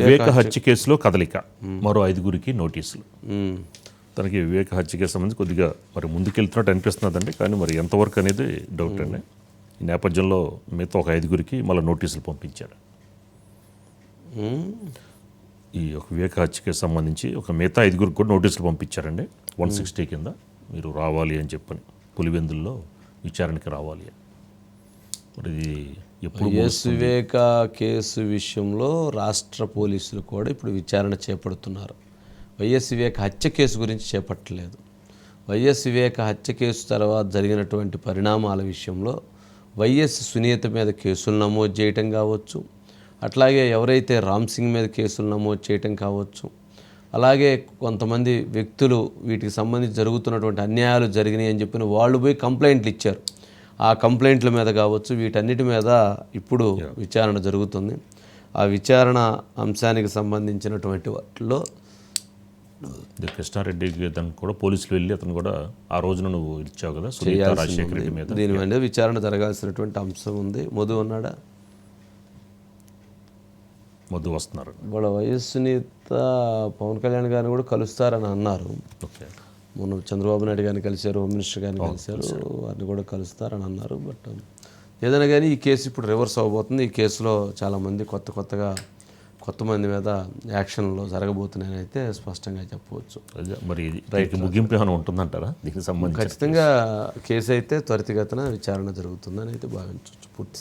వివేక హత్య కేసులో కదలిక. మరో ఐదుగురికి నోటీసులు. తనకి వివేక హత్య కేసు సంబంధించి కొద్దిగా మరి ముందుకెళ్తున్నట్టు అనిపిస్తున్నదండి కానీ మరి ఎంతవరకు అనేది డౌట్ అండి. ఈ నేపథ్యంలో మిగతా ఒక ఐదుగురికి మళ్ళీ నోటీసులు పంపించారు. ఈ ఒక వివేక హత్య కేసు సంబంధించి ఒక మిగతా ఐదుగురికి కూడా నోటీసులు పంపించారండి. వన్ సిక్స్టీ కింద మీరు రావాలి అని చెప్పని పులివెందుల్లో విచారణకి రావాలి అని. మరి ఇది ఎప్పుడు వైఎస్ వివేక కేసు విషయంలో రాష్ట్ర పోలీసులు కూడా ఇప్పుడు విచారణ చేపడుతున్నారు. వైఎస్ వివేక హత్య కేసు గురించి చేపట్టలేదు. వైఎస్ వివేక హత్య కేసు తర్వాత జరిగినటువంటి పరిణామాల విషయంలో వైఎస్ సునీత మీద కేసులు నమోదు చేయటం కావచ్చు. అట్లాగే ఎవరైతే రామ్ సింగ్ మీద కేసులు నమోదు చేయటం కావచ్చు. అలాగే కొంతమంది వ్యక్తులు వీటికి సంబంధించి జరుగుతున్నటువంటి అన్యాయాలు జరిగినాయి అని చెప్పిన వాళ్ళు పోయి కంప్లైంట్లు ఇచ్చారు. ఆ కంప్లైంట్ల మీద కావచ్చు వీటన్నిటి మీద ఇప్పుడు విచారణ జరుగుతుంది. ఆ విచారణ అంశానికి సంబంధించినటువంటి వాటిలో కృష్ణారెడ్డి అతను కూడా పోలీసులు వెళ్ళి అతను కూడా ఆ రోజున నువ్వు ఇచ్చావు కదా సునీత రాజశేఖర రెడ్డి మీద. దీని మీద విచారణ జరగాల్సినటువంటి అంశం ఉంది. మధు ఉన్నాడా? మొద్దు వస్తున్నారు వాళ్ళ వైఎస్ సునీత పవన్ కళ్యాణ్ గారిని కూడా కలుస్తారని అన్నారు. ఓకే మొన్న చంద్రబాబు నాయుడు గారిని కలిశారు హోమ్ మినిస్టర్ గారిని కలిశారు వారిని కూడా కలుస్తారని అన్నారు బట్ ఏదైనా కానీ ఈ కేసు ఇప్పుడు రివర్స్ అవ్వబోతుంది ఈ కేసులో చాలామంది కొత్త కొత్తగా కొత్త మంది మీద యాక్షన్లో జరగబోతున్నాయని అయితే స్పష్టంగా చెప్పవచ్చు. మరి ముగింపు ఏమైనా ఉంటుందంటారా? దీనికి సంబంధించి ఖచ్చితంగా కేసు అయితే త్వరితగతిన విచారణ జరుగుతుందని అయితే భావించవచ్చు పూర్తి